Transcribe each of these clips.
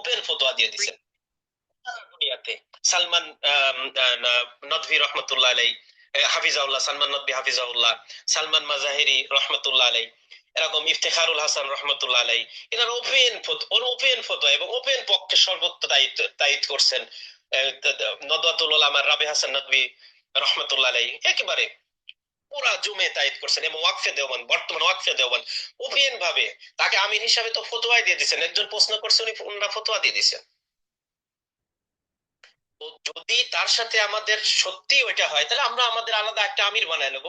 Open ফতোয়া দিয়ে দিচ্ছেন দুনিয়াতে। সালমান নদভি রহমতুল্লাহ আলাই হাফিজাউল্লাহ সালমান নদভি হাফিজাউল্লাহ সালমান মাজাহিরি রহমতুল্লাহ আলাই এরকম ইফতেখারুল হাসান রহমতুল্লাহ আলাই এনারা ওপেন ওপেন ফতোয়া এবং ওপেন পক্ষে সর্বত্র দায়িত্ব দায়িত্ব করছেন উলামা রাবি হাসান নদভি রহমতুল্লাহ আলাই একেবারে পুরা জুমে তাইদ করছেন এবং ওয়াকফে দেওয়ান বর্তমান ওয়াকফে দেওয়ান ওপেন ভাবে তাকে আমির হিসাবে তো ফতোয়াই দিয়ে দিচ্ছেন একজন প্রশ্ন করছে, উনি ওনারা ফতোয়া দিয়ে দিচ্ছেন তো যদি তার সাথে আমাদের সত্যি ওইটা হয়, তাহলে আমরা আমাদের আলাদা একটা আমির বানায় নেব।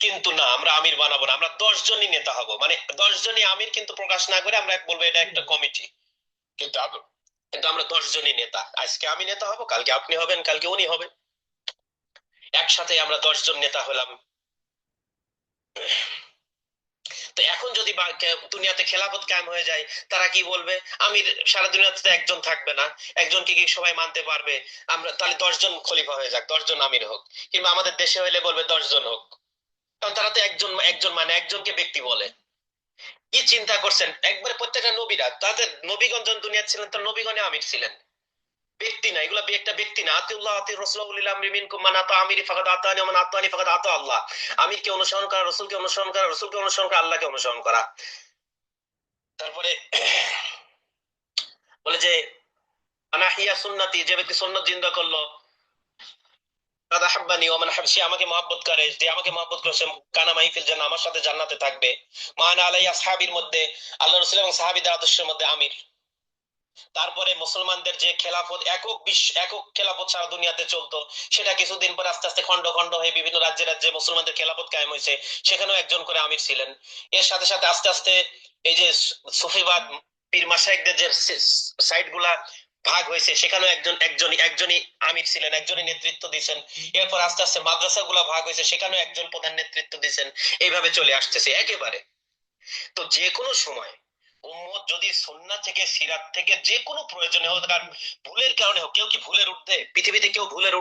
কিন্তু না, আমরা আমির বানাবো না, আমরা দশ জনই নেতা হব। মানে দশ জনই আমির কিন্তু প্রকাশ না করে আমরা বলব এটা একটা কমিটি। কিন্তু কিন্তু আমরা দশ জনই নেতা। আজকে আমি নেতা হব, কালকে আপনি হবেন, কালকে উনি হবেন। একসাথে আমরা দশ জন নেতা হলাম। তো এখন যদি দুনিয়াতে খেলাফত কায়েম হয়ে যায়, তারা কি বলবে? আমির সারা দুনিয়াতে তো একজন থাকবে না। একজনকে কি সবাই মানতে পারবে? আমরা তাহলে দশ জন খলিফা হয়ে যাক, দশজন আমির হোক। কিংবা আমাদের দেশে হইলে বলবে দশজন হোক। কারণ তারা তো একজন একজন মানে একজনকে ব্যক্তি বলে। কি চিন্তা করছেন? একবারে প্রত্যেকটা নবীরা, তাদের নবীগণ যখন দুনিয়া ছিলেন, তার নবীগণে আমির ছিলেন। ব্যক্তি না, এগুলা একটা ব্যক্তি না। আতিউল্লাহ আতি রসুল্লাহ মিনকুম মান আতা আমিরি ফাকাদ আতানি মান আতানি ফাকাদ আতা আল্লাহ। আমিরকে অনুসরণ করা, রসুলকে অনুসরণ করা, রসুলকে অনুসরণ করা, আল্লাহকে অনুসরণ করা। তারপরে বলে যে, আনাহিয়া যে ব্যক্তি সুন্নত জিন্দা করল হাবসি আমাকে মহব্বত করে, যে আমাকে কানা জান্নাহ আমার সাথে জান্নাতে থাকবে। মান আলাই আসহাবির মধ্যে আল্লাহ রাসূল এবং সাহাবীদের আদর্শের মধ্যে আমির। তারপরে মুসলমানদের যে খেলাফত, একক বিশ্ব একক খেলাফত সারা দুনিয়াতে চলতো, সেটা কিছুদিন পরে আস্তে আস্তে খন্ড খন্ড হয়ে বিভিন্ন রাজ্যে রাজ্যে মুসলমানদের খেলাফত কায়েম হয়েছে, সেখানেও একজন করে আমির ছিলেন। এর সাথে সাথে আস্তে আস্তে এই যে সুফিবাদ, পীর মাসাইকদের যে সাইডগুলা ভাগ হয়েছে, সেখানেও একজন, একজনই একজনই আমির ছিলেন, একজনই নেতৃত্ব দিয়েছেন। এরপর আস্তে আস্তে মাদ্রাসা গুলা ভাগ হয়েছে, সেখানেও একজন প্রধান নেতৃত্ব দিয়েছেন। এইভাবে চলে আসতেছে একেবারে। তো যে কোনো সময় উম্মত যদি সন্না থেকে, সিরাত থেকে যে কোনো প্রয়োজনে হোক আর ভুলের কারণে হোক, কেউ কি ভুলের ঊর্ধ্বে? পৃথিবীতে কেউ ভুলের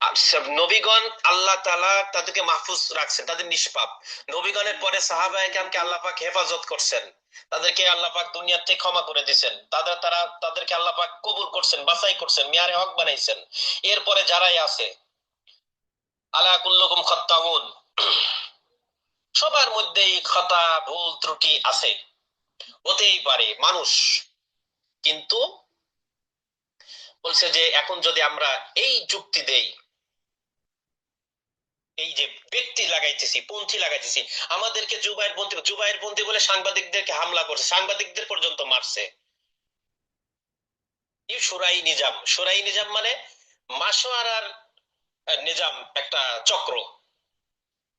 আর সব নবীগণ আল্লাহ তালা তাদেরকে মাহফুজ রাখছেন, তাদের নিষ্পাপ। নবীগণের পরে সাহাবা একরামকে আল্লাহ পাক হেফাজত করছেন। তাদেরকে আল্লাহ পাক দুনিয়ার থেকে ক্ষমা করে দিয়েছেন। তাদের, তারা তাদেরকে আল্লাহ পাক কবুল করছেন, বাছাই করছেন, মিয়ারে হক বানাইছেন। এরপরে যারাই আছে, আলা কুল্লুকুম খত্তাউন। সবার মধ্যেই খতা, ভুল ত্রুটি আছে। হতেই পারে মানুষ। কিন্তু বলছে যে এখন যদি আমরা এই যুক্তি দেই, এই যে ব্যক্তি লাগাইতেছি, পন্থী লাগাইতেছি, আমাদেরকে জুবাইর পন্থী জুবাইর পন্থী বলে সাংবাদিকদেরকে হামলা করছে, সাংবাদিকদের পর্যন্ত মারছে। সুরাই নিজাম। সুরাই নিজাম মানে মাসোয়ারার নিজাম, একটা চক্র।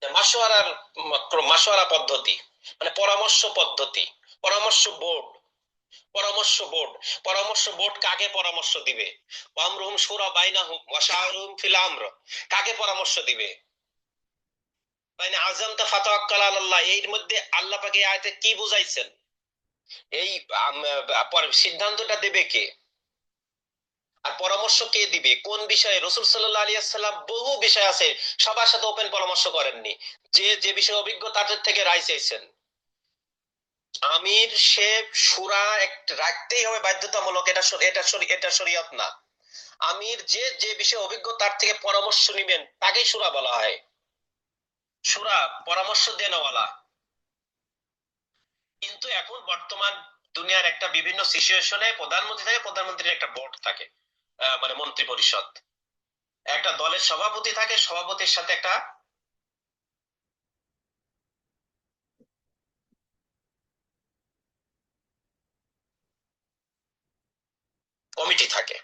মাসোয়ারার মাসোয়ারা পদ্ধতি মানে পরামর্শ পদ্ধতি, পরামর্শ বোর্ড পরামর্শ বোর্ড পরামর্শ বোর্ড কাকে পরামর্শ দিবে? আমরুম সুরা বাইনাহুম ওয়াশাউরুম ফিল আমর, কাকে পরামর্শ দিবে? মানে আজম তা ফাতাওয়াক্কাল এর মধ্যে আল্লাহ পাকে আয়াতে কি বুঝাইছেন? এই সিদ্ধান্তটা দেবে কে? আর পরামর্শ কে দিবে? কোন বিষয়ে? রসুল সাল্লাহ আলিয়া সাল্লাম বহু বিষয় আছে সবার সাথে ওপেন পরামর্শ করেননি। যে যে বিষয়ে অভিজ্ঞ তাদের থেকে রায় চাইছেন। আমির সে সুরা রাখতেই হবে বাধ্যতামূলক, এটা এটা এটা শরীয়ত না। আমির যে যে বিষয়ে অভিজ্ঞ তার থেকে পরামর্শ নিবেন, তাকেই সুরা বলা হয়। সুরা, পরামর্শ দেনওয়ালা। কিন্তু এখন বর্তমান দুনিয়ার একটা বিভিন্ন সিচুয়েশনে প্রধানমন্ত্রী থাকে, প্রধানমন্ত্রীর একটা বোর্ড থাকে। মানে মন্ত্রী পরিষদ একটা দলের সভাপতি থাকে, সভাপতির সাথে একটা কমিটি থাকে।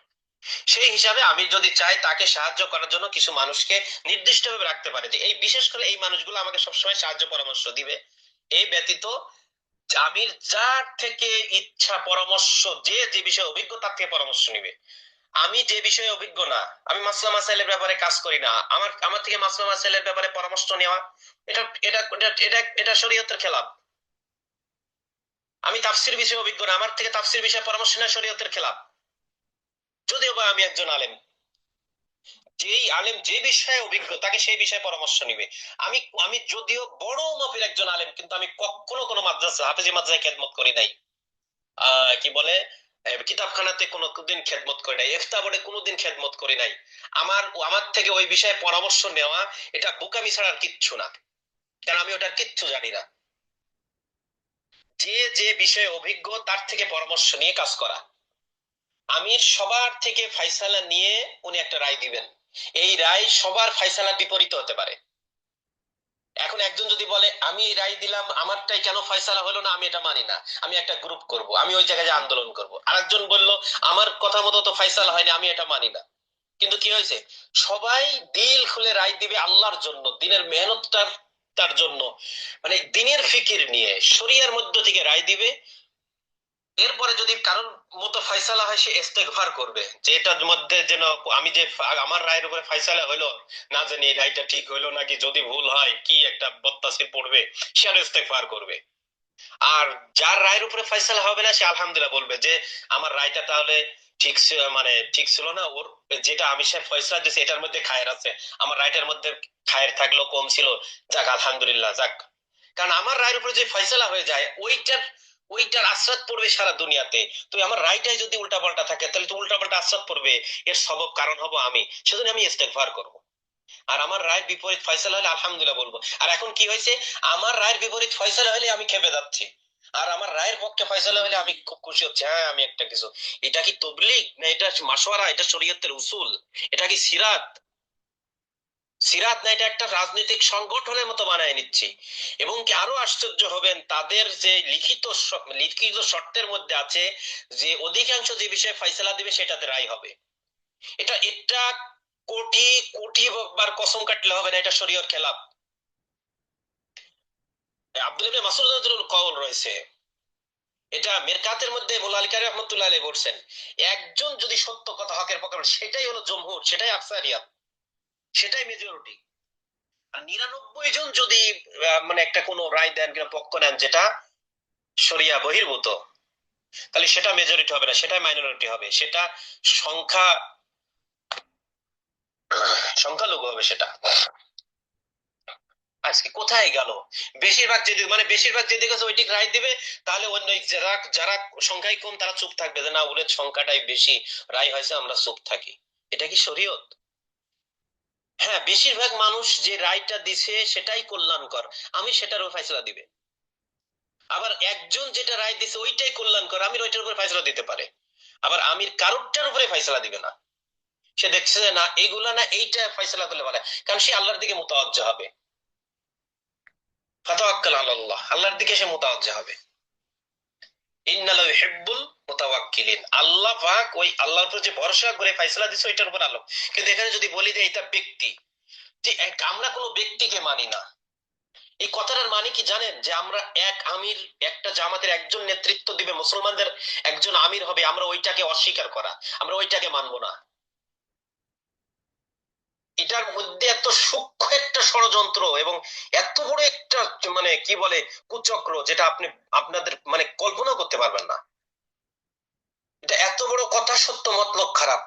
সেই হিসাবে আমি যদি চাই তাকে সাহায্য করার জন্য কিছু মানুষকে নির্দিষ্টভাবে রাখতে পারে যে, এই বিশেষ করে এই মানুষগুলো আমাকে সবসময় সাহায্য পরামর্শ দিবে। এই ব্যতীত আমির যার থেকে ইচ্ছা, পরামর্শ, যে যে বিষয়ে অভিজ্ঞ তার থেকে পরামর্শ নিবে। আমি যে বিষয়ে অভিজ্ঞ না, আমি মাসলা মাসাইলের ব্যাপারে কাজ করি না। আমার আমার থেকে মাসলা মাসাইলের ব্যাপারে পরামর্শ নেওয়া, এটা এটা এটা এটা শরীয়তের খেলাফ আমি তাফসির বিষয়ে অভিজ্ঞ না, আমার থেকে তাফসির বিষয়ে পরামর্শ নেওয়া শরীয়তের খেলাফ যদিও বা আমি একজন আলেম, যেই আলেম যে বিষয়ে অভিজ্ঞ, তাকে সেই বিষয়ে পরামর্শ নিবে। আমি আমি যদিও বড় মাপের একজন আলেম, কিন্তু আমি কখনো কোনো মাদ্রাসা, হাফেজি মাদ্রাসায় খেদমত করি নাই। আহ, কি বলে? কিতাবখানাতে কোনোদিন খেদমত করি নাই ইফতা বোর্ডে কোনোদিন খেদমত করি নাই। আমার আমার থেকে ওই বিষয়ে পরামর্শ নেওয়া, এটা বোকামি ছাড়া কিচ্ছু না। কারণ আমি ওটা কিচ্ছু জানি না। যে যে বিষয়ে অভিজ্ঞ, তার থেকে পরামর্শ নিয়ে কাজ করা। আমি সবার থেকে ফাইসালা নিয়ে উনি একটা রায় দিবেন। এই রায় সবার ফাইসালার বিপরীত হতে পারে। এখন একজন যদি বলে, আমি এই রায় দিলাম, আমারটাই কেন ফয়সালা হলো না? আমি এটা মানি না। আমি একটা গ্রুপ করব। আমি ওই জায়গায় আন্দোলন করব। আরেকজন বলল, আমার কথা মতো তো ফয়সালা হয়নি, আমি এটা মানি না। কিন্তু কি হয়েছে? সবাই দিল খুলে রায় দিবে আল্লাহর জন্য, দিনের মেহনতটার তার জন্য। মানে দিনের ফিকির নিয়ে, শরিয়ার মধ্য থেকে রায় দিবে এরপরে যদি কারণ মতো ফয়সালা হয়, সে ইস্তেগফার করবে। যে এটার মধ্যে যেন আমি যে আমার রায়ের উপরে ফয়সালা হলো না জানি এই রায়টা ঠিক হইল নাকি যদি ভুল হয়, কি একটা বত্তাসির পড়বে, সে আর ইস্তেগফার করবে। আর যার রায়ের উপরে ফয়সালা হবে না, সে আলহামদুলিল্লাহ বলবে যে, আমার রায়টা তাহলে ঠিক মানে ঠিক ছিল না। ওর যেটা আমি সে ফয়সলা দিয়েছে, এটার মধ্যে খায়ের আছে। আমার রায়টার মধ্যে খায়ের থাকলেও কম ছিল। যাক, আলহামদুলিল্লাহ, যাক। কারণ আমার রায়ের উপরে যে ফয়সালা হয়ে যায়, ওইটার ওইটার আশ্রাত পড়বে সারা দুনিয়াতে। তো আমার রায়টাই যদি উল্টাপাল্টা থাকে, তাহলে তো উল্টাপাল্টা আশ্রাত পড়বে। এর সবব কারণ হব আমি। সেজন্য আমি ইস্তেগফার করব। আর আমার রায়ের বিপরীত ফয়সালা হলে আলহামদুলিল্লাহ বলব। আর এখন কি হয়েছে? আমার রায়ের বিপরীত ফয়সালা হলে আমি খেপে যাচ্ছি। আর আমার রায়ের পক্ষে ফয়সালা হলে আমি খুব খুশি হচ্ছে। হ্যাঁ আমি একটা কিছু। এটা কি তবলিগ? না, এটা মাসোয়ারা এটা শরীয়তের উসুল? এটা কি সিরাত? সিরাত না এটা একটা রাজনৈতিক সংগঠনের মতো বানায় নিচ্ছি। এবং কি আরও আশ্চর্য হবেন, তাদের যে লিখিত লিখিত শর্তের মধ্যে আছে যে অধিকাংশ যে বিষয়ে ফয়সালা দিবে সেটাতে রায় হবে। এটা এটা কোটি কোটি বার কসম কাটলে হবে না, এটা শরীয়র খেলাফ আব্দুল ইবনে রাদিয়াল্লাহু কওল রয়েছে, এটা মেরকাতের মধ্যে মোল্লা কারি রহমতুল্লাহ বলছেন, একজন যদি সত্য কথা হকের পক্ষে সেটাই হলো জমহুর, সেটাই আকসারিয়াত সেটাই মেজরিটি নিরানব্বই জন যদি মানে একটা কোন রায় দেন কিংবা পক্ষ নেন যেটা শরিয়া বহির্ভূত, তাহলে সেটা মেজরিটি হবে না, সেটাই মাইনরিটি হবে। সেটা সংখ্যা, সংখ্যালঘু হবে সেটা। আজকে কোথায় গেল? বেশিরভাগ যেদিকে মানে বেশিরভাগ যেদিকে আছে ওইদিকে রায় দিবে, তাহলে অন্য যারা যারা সংখ্যায় কম, তারা চুপ থাকবে যে না, ওদের সংখ্যাটাই বেশি, রায় হয়েছে, আমরা চুপ থাকি। এটা কি শরীয়ত? হ্যাঁ বেশিরভাগ মানুষ যে রায়টা দিছে সেটাই কল্যাণকর। আমি সেটার উপর ফয়সলা দিবে। আবার একজন যেটা রায় দিছে ওইটাই কল্যাণকর, আমির ওইটার উপরে ফয়সলা দিতে পারে। আবার আমির কারোরটার উপরে ফয়সলা দিবে না। সে দেখছে যে না এইগুলা না, এইটা ফয়সলা করলে বলে কারণ সে আল্লাহর দিকে মোতাবজ্জা হবে। ফাতাওয়াক্কাল আলাল্লাহ, আল্লাহর দিকে সে মোতাবজ্জা হবে। ইন্নাল্লাহু ইউহিব্বুল আল্লাহ ওই আল্লাহর উপর যে ভরসা করে দিছে, ওইটার উপর আল্লাহ কিন্তু এখানে যদি বলি যে এটা ব্যক্তি, যে এক আমরা কোনো ব্যক্তিকে মানি না। এই কথাটার মানে কি জানেন? যে আমরা এক আমির, একটা জামাতের একজন নেতৃত্ব দিবে, মুসলমানদের একজন আমির হবে, আমরা ওইটাকে অস্বীকার করা। আমরা ওইটাকে মানবো না। এটার মধ্যে এত সূক্ষ্ম একটা ষড়যন্ত্র এবং এত বড় একটা মানে কি বলে, কুচক্র, যেটা আপনি আপনাদের মানে কল্পনা করতে পারবেন না। এটা এত বড় কথা, সত্য মতলব খারাপ।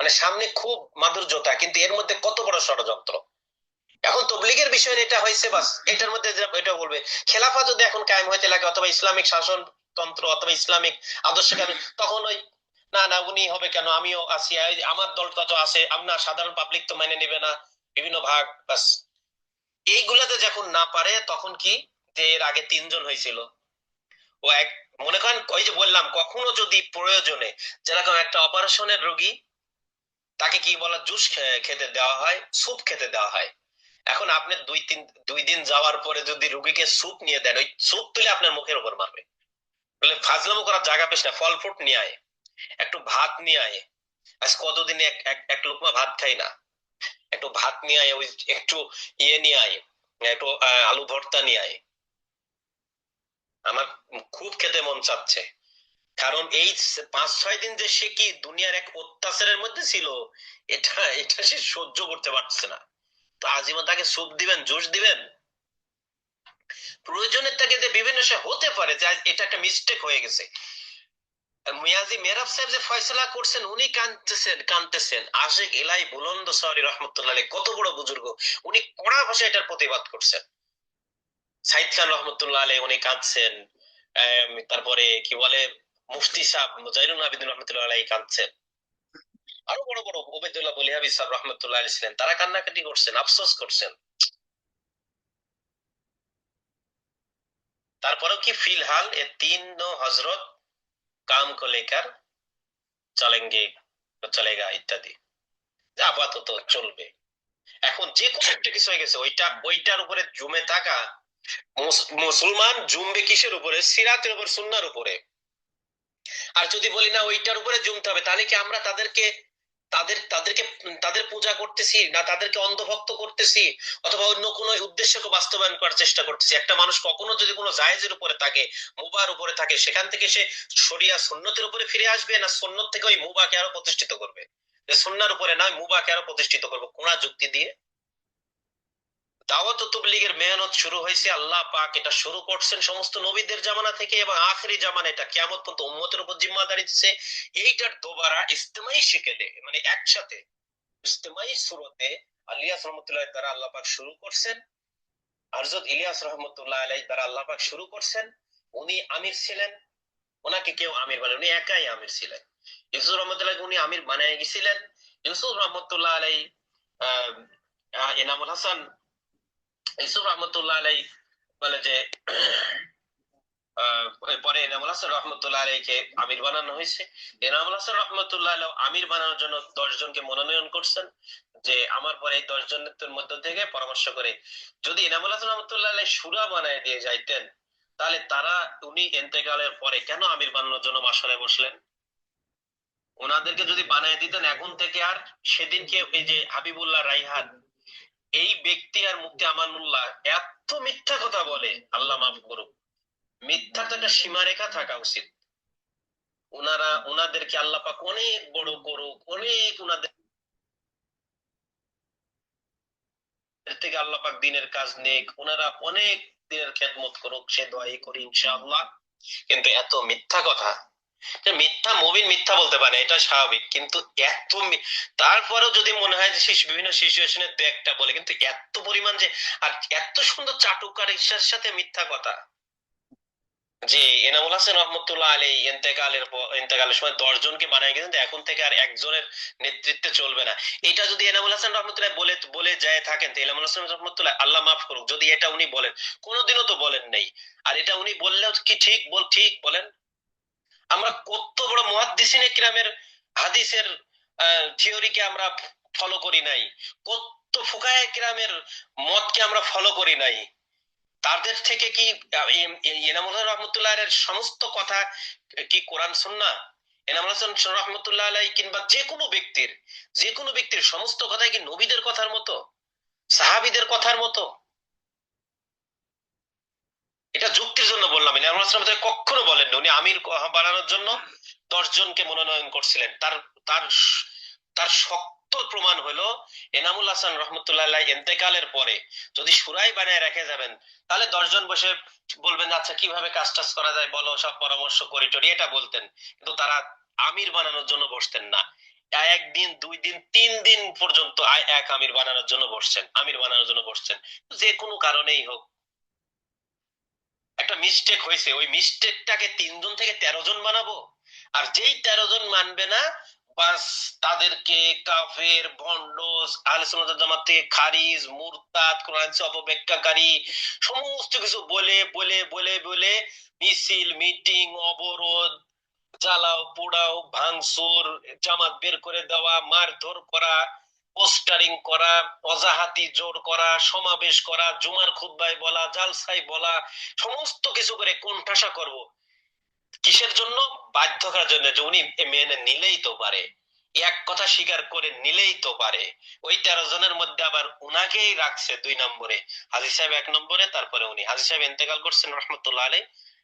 মানে সামনে খুব মাধুর্যতা, কিন্তু এর মধ্যে কত বড় ষড়যন্ত্র? এখন তবলিগের বিষয় এটা হয়েছে বাস। এটার মধ্যে এটা বলবে, খেলাফা যদি এখন কায়েম হইতে লাগে, অথবা ইসলামিক শাসনতন্ত্র, অথবা ইসলামিক আদর্শ তখন ওই না না, উনি হবে কেন? আমিও আছি। আমার দলটা তো আছে, আপনার সাধারণ পাবলিক তো মেনে নেবে না, বিভিন্ন ভাগ, বাস। এইগুলাতে যখন না পারে, তখন কি? যে এর আগে তিনজন হয়েছিল। ও এক মনে করেন, ওই যে বললাম, কখনো যদি প্রয়োজনে যেরকম একটা অপারেশনের রোগী, তাকে কি বলা, জুস খেতে দেওয়া হয়, স্যুপ খেতে দেওয়া হয়। এখন আপনি দুই তিন, দুই দিন যাওয়ার পরে যদি রুগীকে স্যুপ নিয়ে দেন, ওই স্যুপ তুলে আপনার মুখের উপর মারবে। বলে ফাজলামো করার জায়গা পেশ না, ফল ফ্রুট নিয়ে আয়, একটু ভাত নিয়ে আয়। আজ কতদিন এক এক এক লোকমা ভাত খাই না? একটু ভাত নিয়ে আয়, ওই একটু ইয়ে নিয়ে আয়, একটু আলু ভর্তা নিয়ে আয়। আমার খুব খেতে মন চাচ্ছে। কারণ এই পাঁচ ছয় দিন যে সে কি দুনিয়ার এক অত্যাচারের মধ্যে ছিল, এটা এটা সে সহ্য করতে পারছে না। তো আজীবন তাকে স্যুপ দিবেন, জুস দিবেন? প্রয়োজনের তাকে যে বিভিন্ন সে হতে পারে, যে এটা একটা মিস্টেক হয়ে গেছে। মিয়াজি মেহরাব সাহেব যে ফয়সলা করছেন, উনি কানতেছেন কানতেছেন আশেক এলাই বুলন্দ সরি রহমতুল্লাহ কত বড় বুজুর্গ। উনি কড়া ভাষায় এটার প্রতিবাদ করছেন। সাইদ খান রহমতুল্লাহ আলী উনি কাঁদছেন তারপরে কি বলে মুফতি সাহেব মুজাহিরুল আবিদিন রহমতুল্লাহ আলাই কাঁদছেন। আরও বড় বড় ওবেদুল্লাহ বলিহাবি সাহেব রহমতুল্লাহ আলী ছিলেন, তারা কান্নাকাটি করছেন, আফসোস করছেন। তারপরেও কি ফিলহাল এ তিন হজরত কাম কো লেকার চলেঙ্গে, চলেগা ইত্যাদি। আপাতত চলবে। এখন যে কোনো একটা কিছু হয়ে গেছে, ওইটা, ওইটার উপরে জমে থাকা মুসলমান জমবে কিসের উপরে? সিরাতের উপর, সুন্নার উপরে। আর যদি বলি, না, ওইটার উপরে জমতে হবে, তাহলে কি আমরা তাদেরকে, তাদের তাদেরকে, তাদের পূজা করতেছি? না, তাদেরকে অন্ধভক্ত করতেছি? অথবা অন্য কোনো উদ্দেশ্যকে বাস্তবায়ন করার চেষ্টা করতেছি? একটা মানুষ কখনো যদি কোনো জায়েজের উপরে থাকে, মুবার উপরে থাকে, সেখান থেকে সে শরিয়া সুন্নতের উপরে ফিরে আসবে না সুন্নত থেকে ওই মুবাকে আরও প্রতিষ্ঠিত করবে? যে সুন্নার উপরে নয়, মুবাকে আরও প্রতিষ্ঠিত করবে কোন যুক্তি দিয়ে? দাওয়াত তবলিগের মেহনত শুরু হয়েছে আল্লাহ পাক এটা শুরু করছেন সমস্ত নবীদের জামানা থেকে এবং আখেরি জামানা এটা কিয়ামত পর্যন্ত উম্মতের উপর জিম্মাদারি দিচ্ছে। এইটার দোবারা ইস্তেমাই শিকেলে মানে একসাথে ইস্তেমাই সুরতে আলিয়াস রহমতুল্লাহ দ্বারা আল্লাহ পাক শুরু করছেন। হযরত ইলিয়াস রহমতুল্লাহ আলাই দ্বারা আল্লাহ পাক শুরু করছেন। উনি আমির ছিলেন। ওনাকে কেউ আমির বানায় উনি একাই আমির ছিলেন। ইউসুফ রহমতুল্লাহ উনি আমির বানায় গেছিলেন। ইউসুফ রহমতুল্লাহ আলাই আহ, এনামুল হাসান ইউসুফ রহমতুল্লাহ আলাই বলে যে পরে এনামুল হাসান রহমতুল্লাহ আলাইকে আমির বানানো হয়েছে। এনামুল হাসান রহমতুল্লাহ আলাই আমির বানানোর জন্য দশ জনকে মনোনয়ন করছেন যে, আমার পরে এই মধ্য থেকে পরামর্শ করে যদি এনামুল হাসান রহমতুল্লাহ আলাই সুরা বানায় দিয়ে যাইতেন, তাহলে তারা, উনি এন্তেকালের পরে কেন আমির বানানোর জন্য মাসরে বসলেন? ওনাদেরকে যদি বানায় দিতেন, এখন থেকে আর সেদিনকে এই যে হাবিবুল্লাহ রাইহান এই ব্যক্তি আর মুক্তি আমানুল্লাহ এত মিথ্যা কথা বলে, আল্লাহ মাফ করুক। মিথ্যার তো একটা সীমারেখা থাকা উচিত। ওনারা ওনাদেরকে আল্লাহ পাক অনেক বড় করুক, অনেক ওনাদের থেকে আল্লাহ পাক দিনের কাজ নেক ওনারা অনেক দিনের খেদমত করুক, সে দোয়াই করি ইনশাআল্লাহ। কিন্তু এত মিথ্যা কথা মিথ্যা মুমিন মিথ্যা বলতে পারে এটা স্বাভাবিক। কিন্তু এত তারপরেও যদি মনে হয় যে বিভিন্ন সিচুয়েশনে দু একটা বলে, কিন্তু এত পরিমাণ যে আর এত সুন্দর চাটুকার ইচ্ছার সাথে মিথ্যা কথা। যে এনামুল হাসান রহমতুল্লাহ আলী ইন্তেকালের ইন্তেকালের সময় দশ জনকে বানায় গেছেন এখন থেকে আর একজনের নেতৃত্বে চলবে না। এটা যদি এনামুল হাসান রহমতুল্লাহ বলে বলে যায় থাকেন, তো এনামুল হাসান রহমতুল্লাহ আল্লাহ মাফ করুক। যদি এটা উনি বলেন, কোনোদিনও তো বলেন নেই। আর এটা উনি বললেও কি ঠিক বল ঠিক বলেন? আমরা কত বড় মুহাদ্দিসিন একরামের হাদিসের থিওরিকে আমরা ফলো করি নাই। কত ফুকায় একরামের মতকে আমরা ফলো করি নাই। তাদের থেকে কি এনামুল রহমতুল্লাহ এর সমস্ত কথা কি কোরআন সুন্না এনামুল হাসান রহমতুল্লাহ আলাই কিংবা যে কোনো ব্যক্তির, যে কোনো ব্যক্তির সমস্ত কথাই কি নবীদের কথার মতো? সাহাবিদের কথার মতো? এটা যুক্তির জন্য বললাম। হাসান রহমতুল্লাহ কখনো বলেননি। উনি আমির বানানোর জন্য দশ জনকে মনোনয়ন করছিলেন। তার তার তার শক্ত প্রমাণ হলো এনামুল হাসান রহমতুল্লাহ এন্তেকালের পরে। যদি সুরাই বানায় রেখে যাবেন, তাহলে দশজন বসে বলবেন আচ্ছা কীভাবে কাজ টাজ করা যায় বলো, সব পরামর্শ করি, টরি, এটা বলতেন। কিন্তু তারা আমির বানানোর জন্য বসতেন না। একদিন, দুই দিন, তিন দিন পর্যন্ত এক আমির বানানোর জন্য বসছেন, আমির বানানোর জন্য বসছেন। যে কোনো কারণেই হোক একটা মিস্টেক হয়েছে। ওই মিস্টেকটাকে তিনজন থেকে তেরো জন বানাবো। আর যেই তেরো জন মানবে না, বাস তাদেরকে কাফের জামাত থেকে খারিজ, মুরতাদ, কোরআন অপব্যাখ্যাকারী, সমস্ত কিছু বলে বলে বলে বলে মিছিল, মিটিং, অবরোধ, জ্বালাও, পোড়াও, ভাঙচুর, জামাত বের করে দেওয়া, মারধর করা পোস্টারিং করা, অজাহাতি জোর করা, সমাবেশ করা, জুমার খুদ্বায় বলা জালসাই বলা, সমস্ত কিছু করে কোণঠাসা করব। কিসের জন্য? বাধ্য করার জন্য যে উনি মেনে নিলেই তো পারে। এক কথা স্বীকার করে নিলেই তো পারে। ওই তেরো জনের মধ্যে আবার উনাকেই রাখছে দুই নম্বরে। হাজি সাহেব এক নম্বরে, তারপরে উনি। হাজি সাহেব ইন্তেকাল করছেন, রহমতুল্লাহ আলী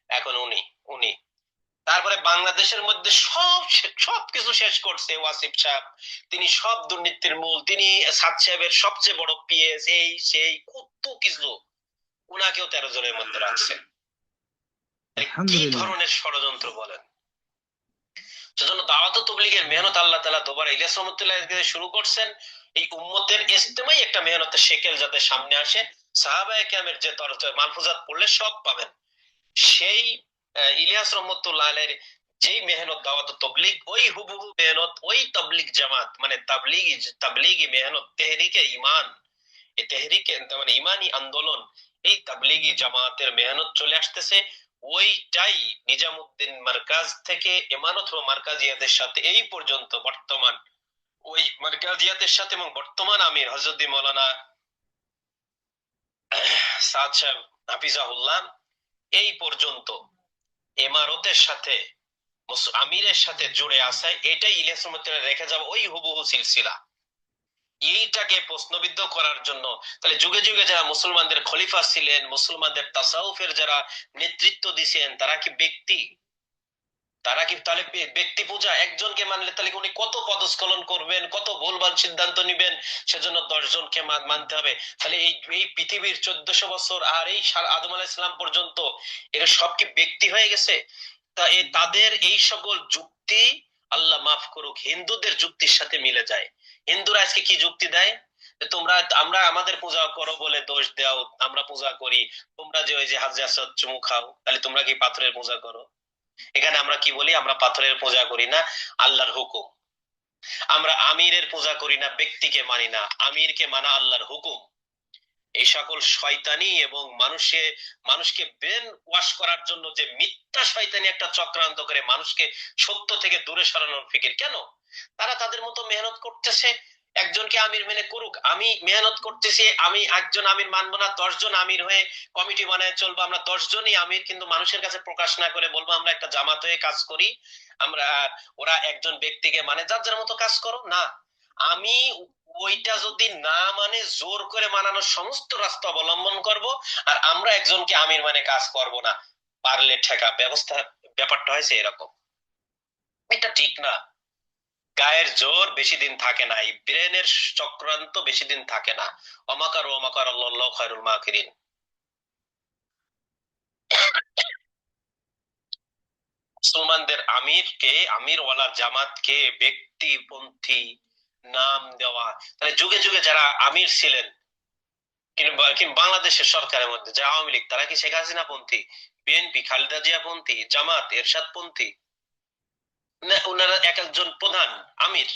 এখন উনি উনি তারপরে বাংলাদেশের মধ্যে সব সবকিছু শেষ করছে ওয়াসিফ সাহেব। তিনি সব দুর্নীতির মূল তিনি সাদ সাহেবের সবচেয়ে বড় পিএস এই সেই কত কিছু উনাকেও তেরো জনের মধ্যে রাখছে। কি ধরনের ষড়যন্ত্র বলেন? সেজন্য দাওয়াত তবলিগের মেহনত আল্লাহ তালা দুবার ইলিয়াস রহমতুল্লাহ শুরু করছেন। এই উম্মতের ইস্তেমাই একটা মেহনতের শেকেল যাতে সামনে আসে। সাহাবায়ে কেরামের যে তরফ মালফুজাত পড়লে সব পাবেন। সেই ইলিয়াস রহমতুল্লাহ আলাইহির যেই মেহনত, দাওয়াত তবলিগ, ওই হুবহু মেহনত, ওই তবলিগ জামাত মানে তাবলিগি তাবলিগি মেহনত, তেহরিকে ইমান এই তেহরিকে মানে ইমানি আন্দোলন, এই তাবলিগি জামাতের মেহনত চলে আসতেছে। ওইটাই নিজামুদ্দিন মার্কাজ থেকে ইমানত ও মার্কাজিয়াতের সাথে এই পর্যন্ত বর্তমান, ওই মার্কাজিয়াতের সাথে এবং বর্তমান আমির হজরত মৌলানা সাদ সাহেব হাফিজাহুল্লাহ, এই পর্যন্ত এমারতের সাথে আমিরের সাথে জুড়ে আসায় এটাই ইলিয়াস রেখে যাবে ওই হুবহু সিলসিলা। এইটাকে প্রশ্নবিদ্ধ করার জন্য, তাহলে যুগে যুগে যারা মুসলমানদের খলিফা ছিলেন, মুসলমানদের তাসাউফের যারা নেতৃত্ব দিছেন, তারা কি ব্যক্তি? তারা কি তাহলে ব্যক্তি পূজা একজনকে মানলে তাহলে উনি কত পদস্খলন করবেন, কত ভুলভাল সিদ্ধান্ত নিবেন? সেজন্য দশ জনকে মা- মানতে হবে। তাহলে এই এই পৃথিবীর চোদ্দশো বছর আর এই আদম আলাহ ইসলাম পর্যন্ত এরা সব কি ব্যক্তি হয়ে গেছে? তা এ তাদের এই সকল যুক্তি আল্লাহ মাফ করুক, হিন্দুদের যুক্তির সাথে মিলে যায়। হিন্দুরা আজকে কি যুক্তি দেয়? তোমরা, আমরা আমাদের পূজা করো বলে দোষ দাও, আমরা পূজা করি। তোমরা যে ওই যে হাজরা চুমু খাও, তাহলে তোমরা কি পাথরের পূজা করো? এখানে আমরা কি বলি? আমরা পাথরের পূজা করি না, আল্লাহর হুকুম। আমরা আমিরের পূজা করি না, ব্যক্তিকে মানি না। আমিরকে মানা আল্লাহর হুকুম। এই সকল শয়তানি এবং মানুষে, মানুষকে ব্রেন ওয়াশ করার জন্য যে মিথ্যা শয়তানি একটা চক্রান্ত করে মানুষকে সত্য থেকে দূরে সরানোর ফিকির, কেন? তারা তাদের মতো মেহনত করতেছে। একজনকে আমির মেনে করুক, আমি মেহনত করতেছি, আমি একজন আমির মানবো না, দশজন আমির হয়ে কমিটি বানায় চলবো, আমরা দশজনই আমির, কিন্তু মানুষের কাছে প্রকাশ না করে বলব, আমরা একটা জামাত হয়ে কাজ করি, আমরা, ওরা একজন ব্যক্তিকে মানে যার যার মতো কাজ করো, না। আমি ওইটা যদি না মানে জোর করে মানানোর সমস্ত রাস্তা অবলম্বন করব, আর আমরা একজনকে আমির মানে কাজ করব না, পারলে ঠেকা, ব্যবস্থা, ব্যাপারটা হয়েছে এরকম। এটা ঠিক না। গায়ের জোর বেশি দিন থাকে না, এই ব্রেনের চক্রান্ত বেশি দিন থাকে না। অমাকার অমাকার আল্লাহ খায়রুল মাকিরিন। মুসলমানদের আমিরকে আমির ওয়ালা জামাতকে ব্যক্তিপন্থী নাম দেওয়া। তাহলে যুগে যুগে যারা আমির ছিলেন বাংলাদেশের সরকারের মধ্যে, যারা আওয়ামী লীগ, তারা কি শেখ হাসিনা পন্থী বিএনপি, খালেদা জিয়া পন্থী জামাত এরশাদ পন্থী এক একজন প্রধান, আমির।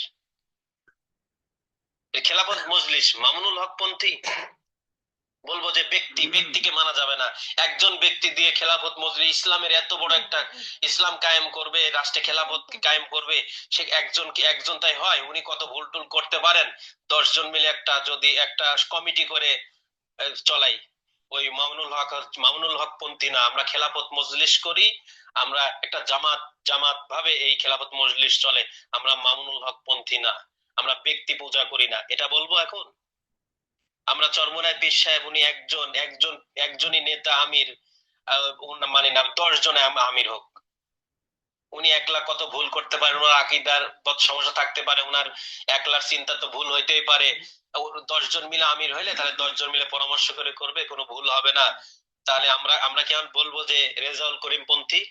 খেলাফত মজলিস, মামুনুল হক পন্থী, বলব যে ব্যক্তি, ব্যক্তিকে মানা যাবে না। একজন ব্যক্তি দিয়ে খেলাফত ইসলামের এত বড় একটা ইসলাম কায়েম করবে, রাষ্ট্রে খেলাফত কায়েম করবে, সে একজন কি, একজন তাই হয়? উনি কত ভুল টুল করতে পারেন? দশ জন মিলে একটা যদি একটা কমিটি করে চলাই। ওই মামুনুল হক মামুনুল হক পন্থী না। আমরা খেলাফত মজলিস করি, আমরা একটা জামাত জামাত ভাবে এই খেলাফত মজলিস চলে। আমরা মামুনুল হক পন্থী না। আমরা ব্যক্তি পূজা করি না। এটা বলব এখন? আমরা চরমনায় পীর সাহেব, উনি একজন একজন, একজনই নেতা আমির মানে না দশ জনে আমির হোক। উনি একলা কত ভুল করতে পারেন ওনার আকিদার সমস্যা থাকতে পারে। ওনার একলার চিন্তা তো ভুল হইতেই পারে। দশ জন মিলে আমির হইলে তাহলে দশ জন মিলে পরামর্শ করে করবে, কোনো ভুল হবে না। তাহলে আমরা আমরা কেমন বলব যে রেজাউল করিম পন্থী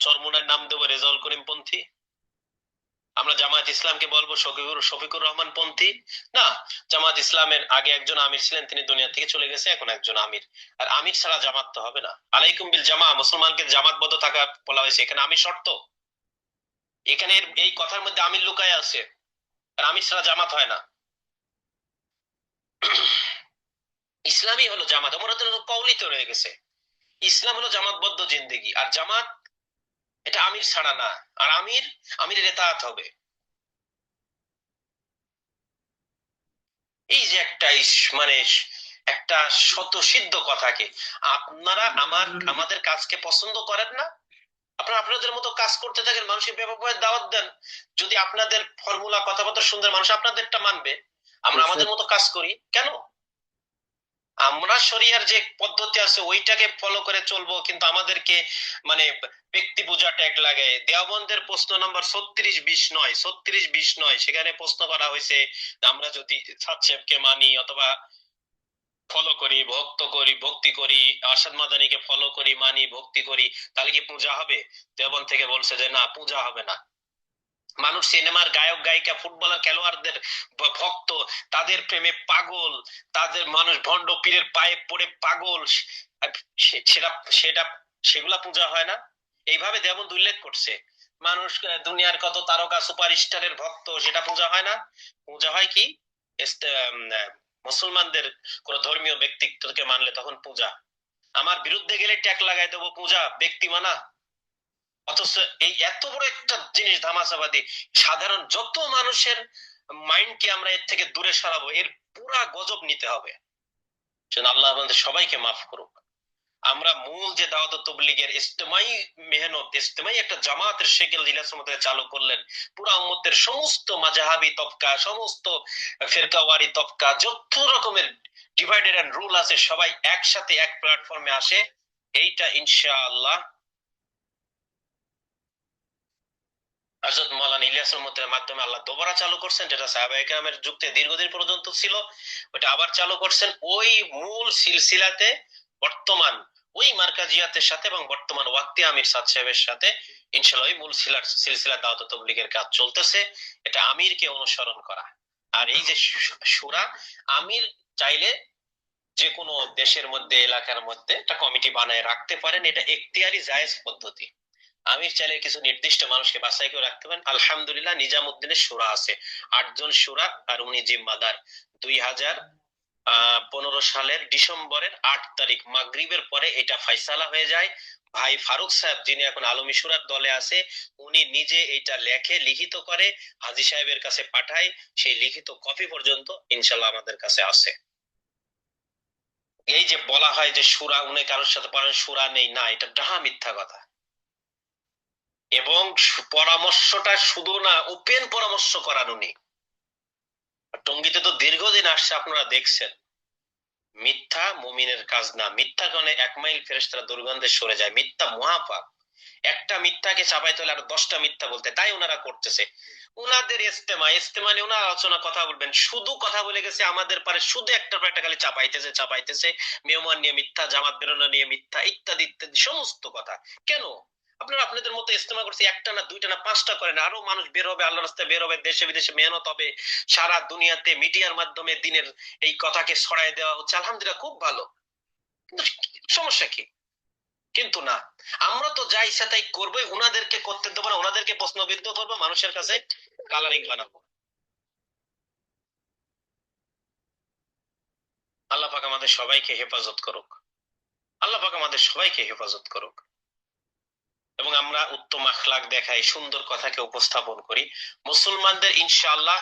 চরমুনার নাম দেবো রেজাউল করিম পন্থী আমরা জামায়াত ইসলামকে বলব শফিকুর শফিকুর রহমান পন্থী। না জামাত ইসলামের আগে একজন আমির ছিলেন, তিনি দুনিয়া থেকে চলে গেছে, এখন একজন আমির। আর আমির ছাড়া জামাত তো হবে না। আলাইকুম বিল জামা মুসলমানকে জামাতবদ্ধ থাকা বলা হয়েছে। এখানে আমির শর্ত। এখানে এই কথার মধ্যে আমির লুকায় আছে। আর আমির ছাড়া জামাত হয় না। ইসলামই হলো জামাত। ওমর কৌলিত রয়ে গেছে। ইসলাম হলো জামাতবদ্ধ জিন্দেগি। আর জামাত, এটা আমির ছাড়া না। আর আমির, আমিরের এতাত হবে। এই যে একটা মানে একটা শত সিদ্ধ কথাকে, আপনারা আমার, আমাদের কাজকে পছন্দ করেন না? আপনারা আপনাদের মতো কাজ করতে থাকেন, মানুষের ব্যাপকভাবে দাওয়াত দেন। যদি আপনাদের ফর্মুলা কথাবার্তা সুন্দর মানুষ আপনাদেরটা মানবে। আমরা আমাদের মতো কাজ করি? কেন? আমরা শরিয়ার যে পদ্ধতি আছে ওইটাকে ফলো করে চলবো কিন্তু আমাদেরকে মানে ব্যক্তি পূজা ট্যাগ লাগে দেওবন্দের প্রশ্ন নম্বর ছত্রিশ বিশ নয় ছত্রিশ বিশ নয় সেখানে প্রশ্ন করা হয়েছে আমরা যদি সাতশেবকে মানি অথবা ফলো করি ভক্ত করি ভক্তি করি আসাদ মাদানিকে ফলো করি মানি ভক্তি করি তাহলে কি পূজা হবে? দেবন থেকে বলছে যে না পূজা হবে না। মানুষ সিনেমার গায়ক, গায়িকা, ফুটবলার, খেলোয়াড়দের ভক্ত, তাদের প্রেমে পাগল, তাদের মানুষ ভণ্ড পীরের পায়ে পড়ে পাগল। সেটা সেটা, সেগুলা পূজা হয় না। এইভাবে যেমন উল্লেখ করছে। মানুষ দুনিয়ার কত তারকা, সুপারস্টারের ভক্ত, সেটা পূজা হয় না। পূজা হয় কি? মুসলমানদের কোন ধর্মীয় ব্যক্তিত্বকে মানলে তখন পূজা। আমার বিরুদ্ধে গেলে ট্যাগ লাগাই দেবো, পূজা, ব্যক্তি মানা। অথচ এই এত বড় একটা জিনিস ধামাচাবাদী সাধারণ যত মানুষের মাইন্ডকে আমরা এর থেকে দূরে সরাবো, এর পুরা গজব নিতে হবে। আল্লাহ আমাদের সবাইকে মাফ করুক। আমরা মূল যে দাওয়াত তবলিগের ইস্তেমাই মেহনত, ইস্তেমাই একটা জামাতের শেকেল জিলাসের মধ্যে চালু করলেন, পুরা উম্মতের সমস্ত মাজাহাবি তবকা, সমস্ত ফেরকাওয়ারি তবকা, যত রকমের ডিভাইডেড এন্ড রুল আছে, সবাই একসাথে এক প্ল্যাটফর্মে আসে, এইটা ইনশাআল্লাহ ইলিয়াসের মতের মাধ্যমে আল্লাহ দোবারা চালু করছেন, যেটা দীর্ঘদিন পর্যন্ত ছিল, ওটা আবার চালু করছেন ওই মূল সিলসিলাতে বর্তমান ওই মার্কাজিয়াতের সাথে এবং বর্তমান ওয়াক্তি আমির সাদ সাহেবের সাথে ইনশাল্লাহ ওই মূল সিলার সিলসিলা দাওয়াত তবলিগের কাজ চলতেছে, এটা আমিরকে অনুসরণ করা। আর এই যে সুরা, আমির চাইলে যে কোনো দেশের মধ্যে, এলাকার মধ্যে একটা কমিটি বানায় রাখতে পারেন, এটা এখতিয়ারি জায়েজ পদ্ধতি। আমির চাইলে কিছু নির্দিষ্ট মানুষকে বাছাই করে রাখতে পারেন। আলহামদুলিল্লাহ নিজামুদ্দিনের সুরা আছে। আটজন সুরা আর উনি জিম্মাদার। দুই হাজার পনেরো সালের ডিসেম্বরের আট তারিখ, মাগরিবের পরে এটা ফাইসালা হয়ে যায়। ভাই ফারুক সাহেব, যিনি এখন আলমী সুরার দলে আছে, উনি নিজে এটা লেখে, লিখিত করে, হাজি সাহেবের কাছে পাঠায়। সেই লিখিত কপি পর্যন্ত ইনশাল্লাহ আমাদের কাছে আছে। এই যে বলা হয় যে সুরা, উনি কারোর সাথে পড়েন, সুরা নেই। না, এটা ডাহা মিথ্যা কথা। এবং পরামর্শটা শুধু না, ওপেন পরামর্শ করান উনি। টঙ্গিতে তো দীর্ঘদিন আসছে, আপনারা দেখছেন। মিথ্যা মুমিনের কাজ না। মিথ্যা কারণে এক মাইল ফেরেশতারা দুর্গন্ধে সরে যায়। মিথ্যা মহাপাপ। একটা মিথ্যাকে চাপাই তোলে আর দশটা মিথ্যা বলতে। তাই ওনারা করতেছে। উনাদের ইস্তেমা ইস্তেমানে ওনারা আলোচনা, কথা বলবেন। শুধু কথা বলে গেছে আমাদের পারে। শুধু একটা পর একটা খালি চাপাইতেছে চাপাইতেছে। মেহমান নিয়ে মিথ্যা, জামাত বেরোনো নিয়ে মিথ্যা, ইত্যাদি ইত্যাদি, সমস্ত কথা। কেন? আপনারা আপনাদের মতো ইস্তেমা করছে, একটা না দুইটা না পাঁচটা করেন আরও মানুষ বের হবে আল্লাহ রাস্তায় বের হবে, দেশে বিদেশে মেহনত হবে, সারা দুনিয়াতে মিডিয়ার মাধ্যমে দিনের এই কথাকে ছড়াই দেওয়া হচ্ছে, আলহামদুলিল্লাহ খুব ভালো। কিন্তু সমস্যা কি? কিন্তু না, আমরা তো যা ইচ্ছা তাই করবোই ওনাদেরকে করতে দেবো না ওনাদেরকে প্রশ্নবিদ্ধ করব, মানুষের কাছে কালারিং বানাবো। আল্লাহ পাক আমাদের সবাইকে হেফাজত করুক। আল্লাহ পাক আমাদের সবাইকে হেফাজত করুক। এবং আমরা উত্তম আখলাক দেখাই, সুন্দর কথাকে উপস্থাপন করি। মুসলমানদের ইনশাআল্লাহ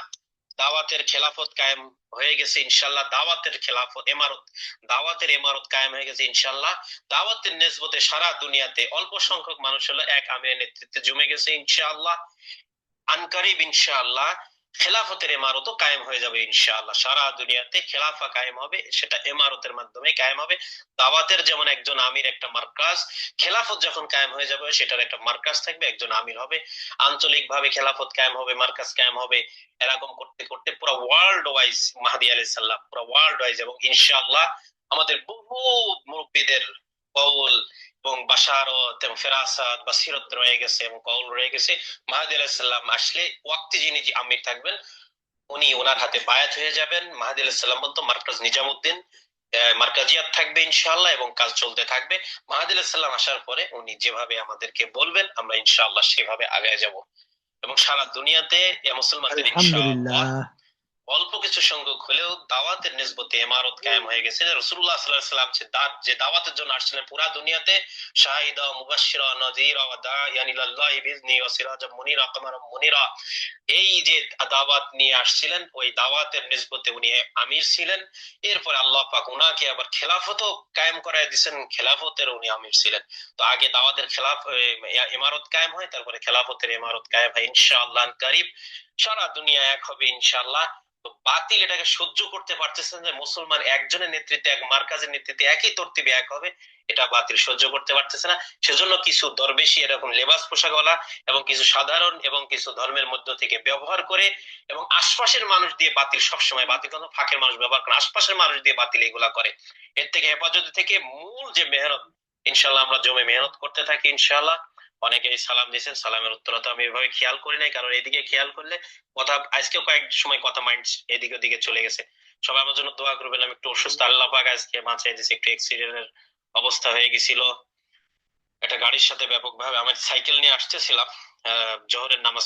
দাওয়াতের খেলাফত কায়েম হয়ে গেছে ইনশাল্লাহ দাওয়াতের খেলাফত, এমারত, দাওয়াতের এমারত কায়েম হয়ে গেছে ইনশাল্লাহ দাওয়াতের নেসবতে সারা দুনিয়াতে অল্প সংখ্যক মানুষ হলো এক আমিরের নেতৃত্বে জমে গেছে, ইনশাআল্লাহ। আনকারিব, ইনশাআল্লাহ। খেলাফতের এমারতও কায়েম হয়ে যাবে ইনশাআল্লাহ। সারা দুনিয়াতে খেলাফা কায়েম হবে, সেটা এমারতের মাধ্যমে কায়েম হবে। দাওয়াতের যেমন একজন আমির একটা মার্কাজ, খেলাফত যখন কায়েম হয়ে যাবে, সেটার একটা মার্কাজ থাকবে, একজন আমির হবে। আঞ্চলিক ভাবে খেলাফত কায়েম হবে, মার্কাজ কায়েম হবে। এরকম করতে করতে পুরো ওয়ার্ল্ড ওয়াইজ মাহাদি আলাইহিস সালাম, পুরো ওয়ার্ল্ড ওয়াইজ এবং ইনশাআল্লাহ আমাদের বহু মুরব্বীদের কৌল এবং বাসারত এবং ফেরাসাত বাসিরত রয়ে গেছে এবং কৌল রয়ে গেছে। মাহাদি আলাইহিস সালাম আসলে ওয়াক্তি যিনি যে আমির থাকবেন, উনি ওনার হাতে বায়াত হয়ে যাবেন। মাহাদি আলাইহিস সালাম বলতো, মার্কাজ নিজামুদ্দিন মার্কাজিয়াত থাকবে ইনশাআল্লাহ এবং কাজ চলতে থাকবে। মাহাদি আলাইহিস সালাম আসার পরে উনি যেভাবে আমাদেরকে বলবেন, আমরা ইনশাআল্লাহ সেভাবে আগায় যাব। এবং সারা দুনিয়াতে মুসলমানদের ইনশাআল্লাহ অল্প কিছু সংখ্যক হলেও দাওয়াতের নিসবতে ইমারত কায়েম হয়ে গেছে। যে রসুল্লাহ সাল্লাহ সাল্লাম যে দা- যে দাওয়াতের জন্য আসছিলেন পুরা দুনিয়াতে, শাহিদা ওয়া সিরাজাম মুনিরা মুনিরা, এই যে দাওয়াত নিয়ে আসছিলেন, ওই দাওয়াতের নিসবতে উনি আমির ছিলেন। এরপর আল্লাহ পাক উনাকে আবার খেলাফতও কায়েম করায় দিয়েছেন, খেলাফতের উনি আমির ছিলেন। তো আগে দাওয়াতের খেলাফ ইমারত কায়েম হয়, তারপরে খেলাফতের ইমারত কায়েম হয়, ইনশাআল্লাহ কারিব। সারা দুনিয়া এক হবে ইনশাআল্লাহ। তো বাতিল এটাকে সহ্য করতে পারতেছেন যে মুসলমান একজনের নেতৃত্বে, এক মার্কাজের নেতৃত্বে একই তর্তিবে এক হবে, এটা বাতিল সহ্য করতে পারতেছে না। সেজন্য কিছু দরবেশি এরকম লেবাস পোশাকওয়ালা এবং কিছু সাধারণ এবং কিছু ধর্মের মধ্য থেকে ব্যবহার করে এবং আশপাশের মানুষ দিয়ে বাতিল সবসময়, বাতিল কোনো ফাঁকের মানুষ ব্যবহার করে আশপাশের মানুষ দিয়ে বাতিল এগুলা করে। এর থেকে হেফাজত থেকে মূল যে মেহনত ইনশাল্লাহ আমরা জমে মেহনত করতে থাকি ইনশাল্লাহ অনেকেই সালাম দিয়েছেন, সালামের উত্তর তো আমি এভাবে খেয়াল করি নাই, কারণ এদিকে খেয়াল করলে কথা, আজকে কয়েক সময় কথা মাইন্ড এদিকে ওদিকে চলে গেছে। সবাই আমার জন্য দোয়া করবেন, আমি একটু অসুস্থ আল্লাহ পাক আজকে মাঝে দিয়েছে, একটু অ্যাক্সিডেন্টের অবস্থা হয়ে গেছিল। একটা গাড়ির সাথে ব্যাপকভাবে, আমি সাইকেল নিয়ে আসতেছিলাম জোহরের নামাজ